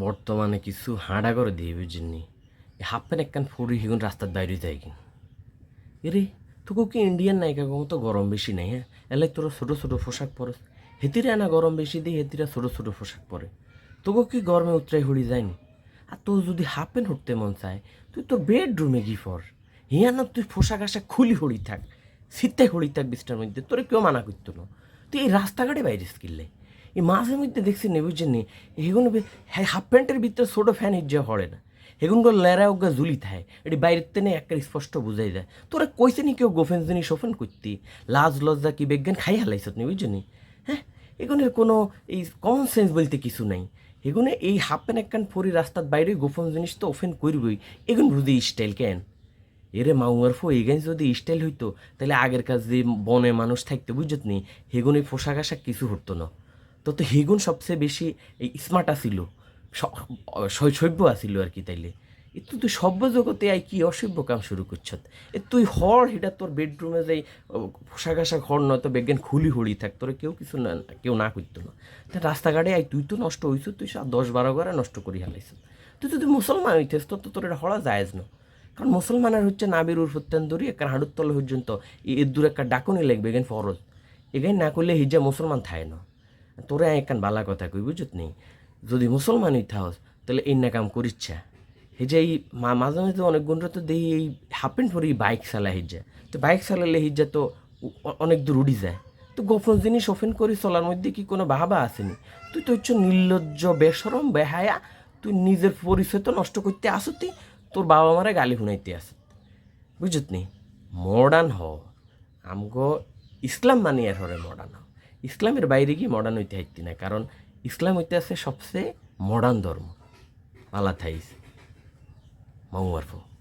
বর্তমানে কিছু হাঁড়া করে দিয়ে বুঝিনি। হাফ প্যান্ট একখান ফুড়ি হিগুন রাস্তার বাইরে কিন এরে তোকে কি ইন্ডিয়ান নায়িকা কম তো গরম বেশি নাই হ্যাঁ? এলে তোরা ছোটো ছোটো পোশাক পরস হেতিরে না গরম বেশি দিই হেতিরা ছোটো ছোটো পোশাক পরে। তোকে কি গরমে উতরাই হড়ি যায়নি? আর তোর যদি হাফ প্যান্ট উঠতে মন চায়, তুই তোর বেডরুমে গি ফর হিয়া না তুই পোশাক আশাক খুলি হড়ি থাক, শীতে হড়ি থাক বিস্তার মধ্যে, তোরে কেউ মানা করতো না। তুই এই রাস্তাঘাটে বাইরে কিনলে এই মাঝে মধ্যে দেখছি নেবুঝে নি এগুলো হাফ প্যান্টের ভিতরে ছোটো ফ্যান হিজ্জা হরে না। এগুনগুলো লেরা ওগা জুলি থাকে এটি বাইরের তেনে একটা স্পষ্ট বুঝাই যায় তোরা কইছে নি কেউ গোফেন জিনিস ওফেন করতি? লাজ লজ্জা কি বিজ্ঞান খাই হালাইছত নি বুঝলি হ্যাঁ এগুনের কোনো এই কমন সেন্স বলতে কিছু নাই। এগুনে এই হাফ প্যান্ট একখান ফরি রাস্তার বাইরে গোপন জিনিস তো ওফেন করবই এগুন বুঝি স্টাইল কেন? এরে মাউয়ার ফো এগাই যদি স্টাইল হইতো, তাহলে আগের কাজ যে বনে মানুষ থাকতে বুঝত নি, হেগুন পোশাক আশাক কিছু হতো না। তো তো হেগুন সবচেয়ে বেশি এই স্মার্ট আসিল শৈশব্য আসিল আর কি তাইলে। এ তুই তুই সভ্য জগতে আই কি অসভ্য কাম শুরু করছত? এ তুই হর হিটা তোর বেডরুমে যাই পোশাক আশাক হর নয় তো বেজ্ঞান খুলি হড়ি থাক, তোরে কেউ কিছু না, কেউ না করতো না। তা রাস্তাঘাটে আই, তুই তো নষ্ট হইছ তুই সব দশ বারো করে নষ্ট করি হালাইছ তুই তুই মুসলমান হইতেস, তো তোর এটা হরা যায়জ না। কারণ মুসলমানের হচ্ছে নাবির উর ধরি একটা হাঁড়ুর তলে পর্যন্ত এর দূর একটা ডাকুনি লাগবে এখান ফরজ। এখানে না করলে হিজা মুসলমান থায় না। তোরে একখান বালা কথা কই, বুঝত নেই? যদি মুসলমান থাকস তাহলে এই না কাম করিচ্ছা হিজা এই মাঝে মাঝে অনেক গুণরা তো দেই এই হাফ প্যান্ট পরে বাইক চালা হিজা তো বাইক চালালে হিজা তো অনেক দূর উড়ি যায়। তো গোপন জিনিস ওপেন করি চলার মধ্যে কি কোনো বাহাবা আসেনি তুই তো হচ্ছে নির্লজ্জ বেসরম বেহায়া, তুই নিজের পরিচয় তো নষ্ট করতে আসতি, তোর বাবা মারা গালি শুনাইতে আসত। বুঝত নি মডার্ন হ। আমগো ইসলাম মানি আর হরে মডার্ন হ। ইসলামের বাইরে গিয়ে মডার্ন হইতে না কারণ ইসলাম হইতে আছে সবচেয়ে মডার্ন ধর্ম, আলাথাইস আরফো